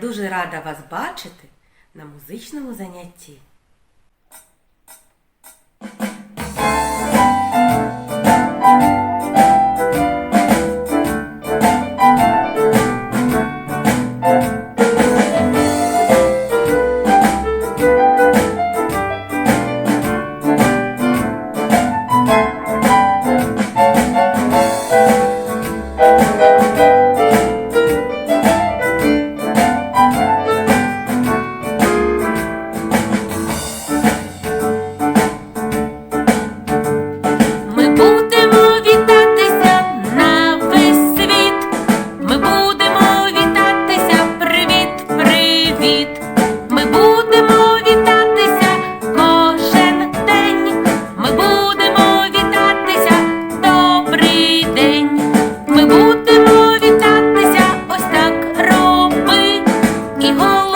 Дуже рада вас бачити на музичному занятті. І головою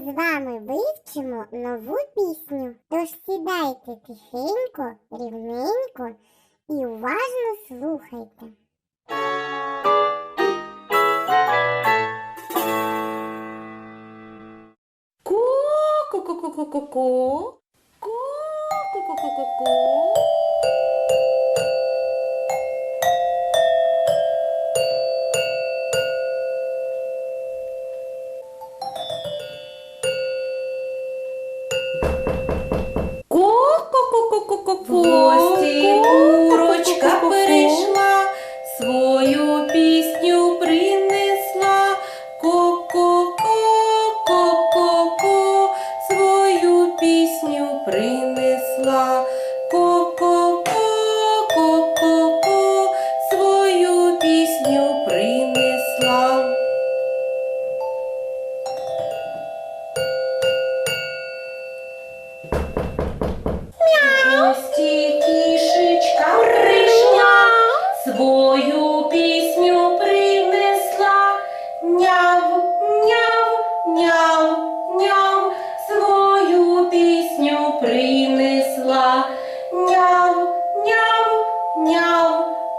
з вами вивчимо нову пісню. Тож сідайте тихенько, рівненько і уважно слухайте. Ку-ку-ку-ку-ку-ку-ку. Ку-ку-ку-ку-ку-ку.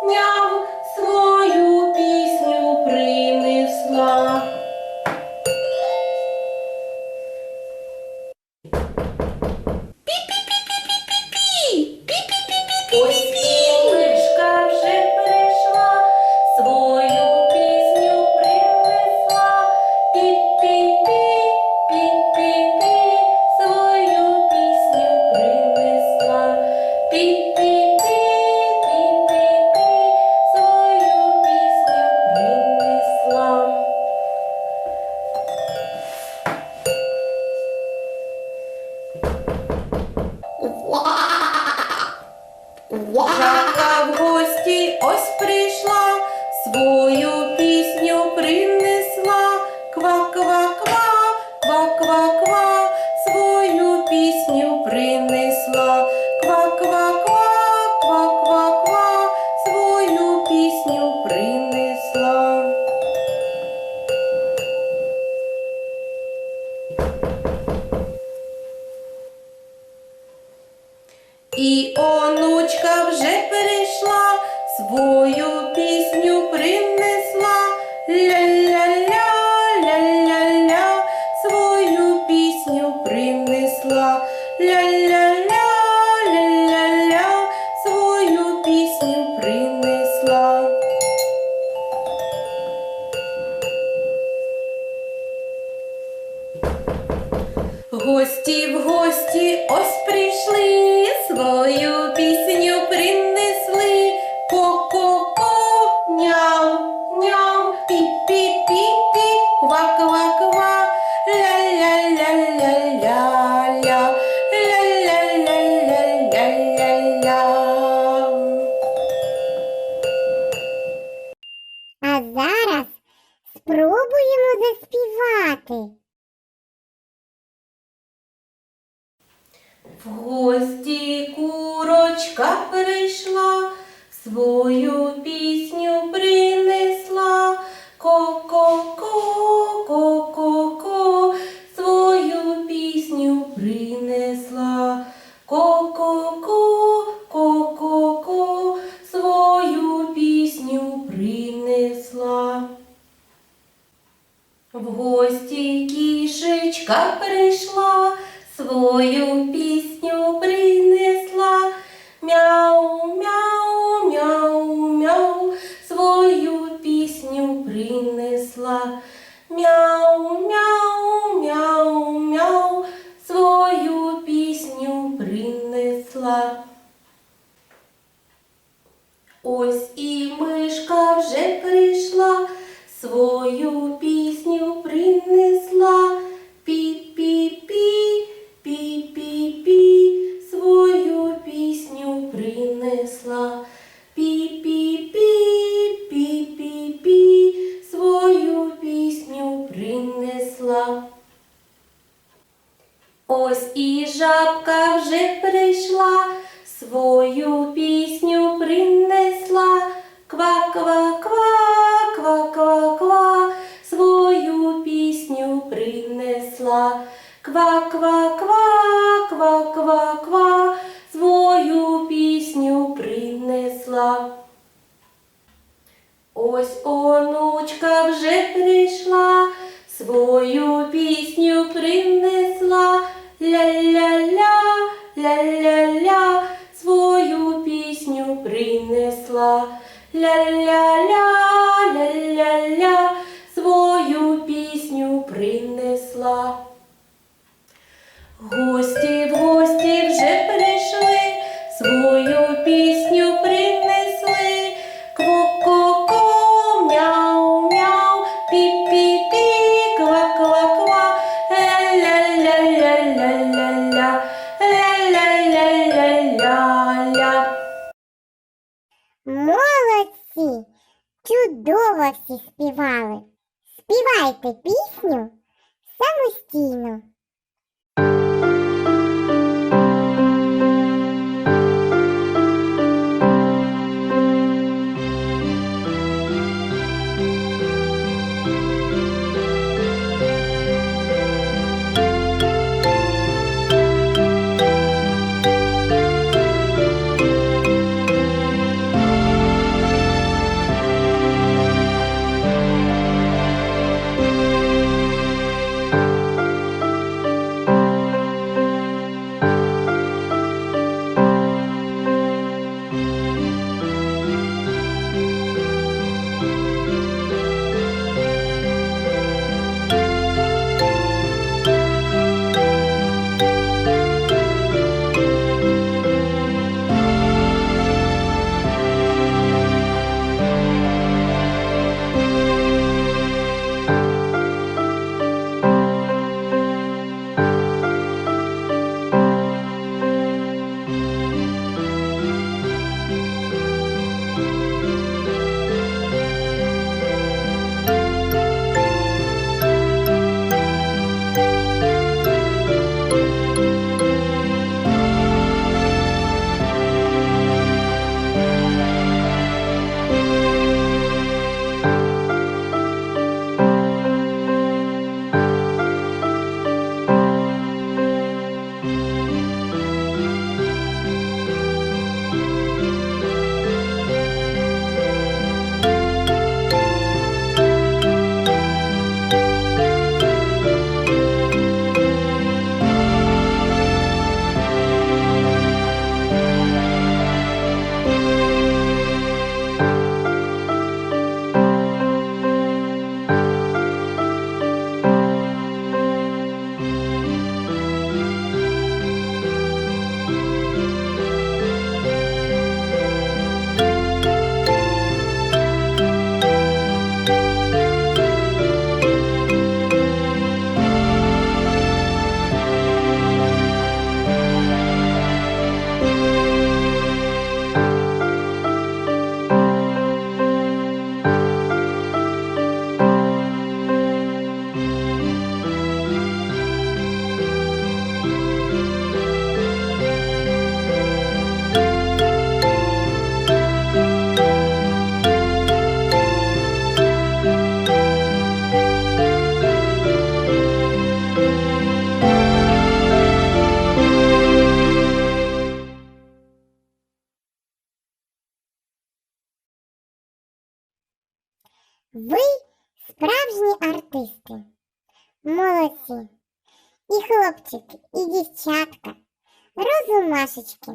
miał słowo. річка прийшла, свою пісню принесла, мяу, мяу, мяу, мяу, свою пісню принесла, мяу, мяу, мяу, мяу, свою пісню принесла. Ось і мишка вже прийшла свою. Якова Ля-ля-ля, ля-ля-ля, свою пісню принесла. Молодці! Чудово всі співали. Співайте пісню самостійно. Ви справжні артисти. Молодці. І хлопчики, і дівчатка, розумашечки.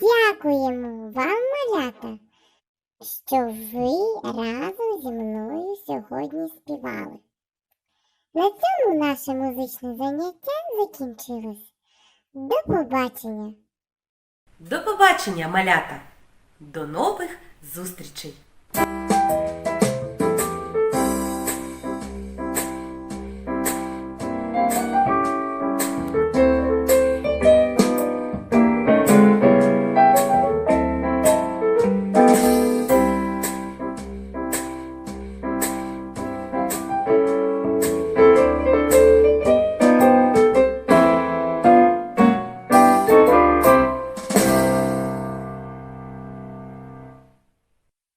Дякуємо вам, малята, що ви разом зі мною сьогодні співали. На цьому наше музичне заняття закінчилось. До побачення! До побачення, малята! До нових зустрічей!